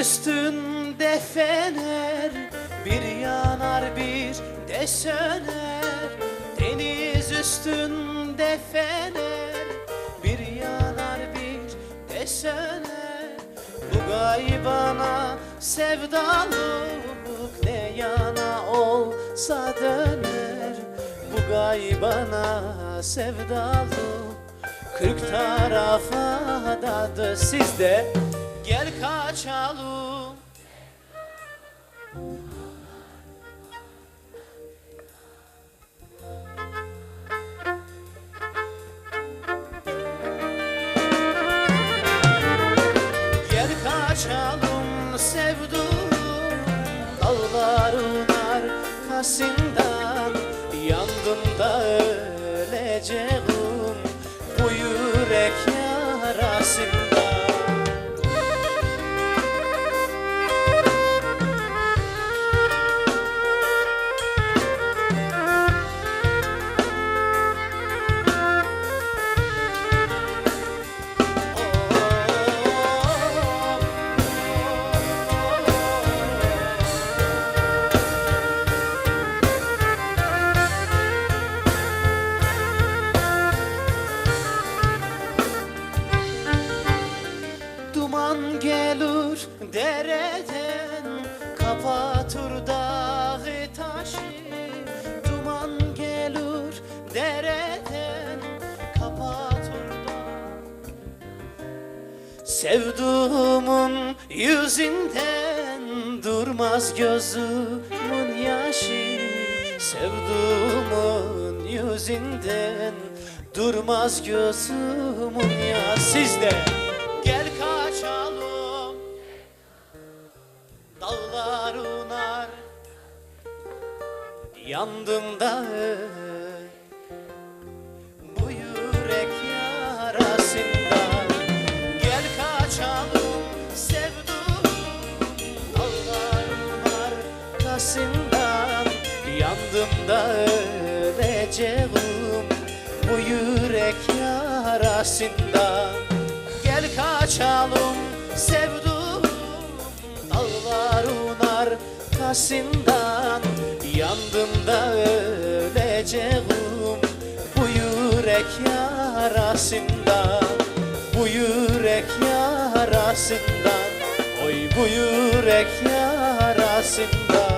üstünde fener Bir yanar bir de söner. Deniz üstünde fener Bir yanar bir de söner. Bu gaybana sevdalık Ne yana olsa döner. Bu gaybana sevdalık Kırk tarafa dadı sizde Gel kaçalım. Gel kaçalım sevduğum Dağların arkasından Yandım da öleceğim Gelir dereden Kapatır dağı taşı. Duman gelir dereden Kapatır dağı. Sevduğumun yüzünden durmaz gözümün yaşı. Sevduğumun yüzünden durmaz gözümün yaşı. Sizde Dağların ar Yandım da bu yürek yarasından Gel kaçalım Dağların arkasından Yandım da öleceğim Bu yürek yarasından Gel kaçalım arkasından Yandım da öleceğim Bu yürek yarasından Bu yürek yarasından. Oy bu yürek yarasından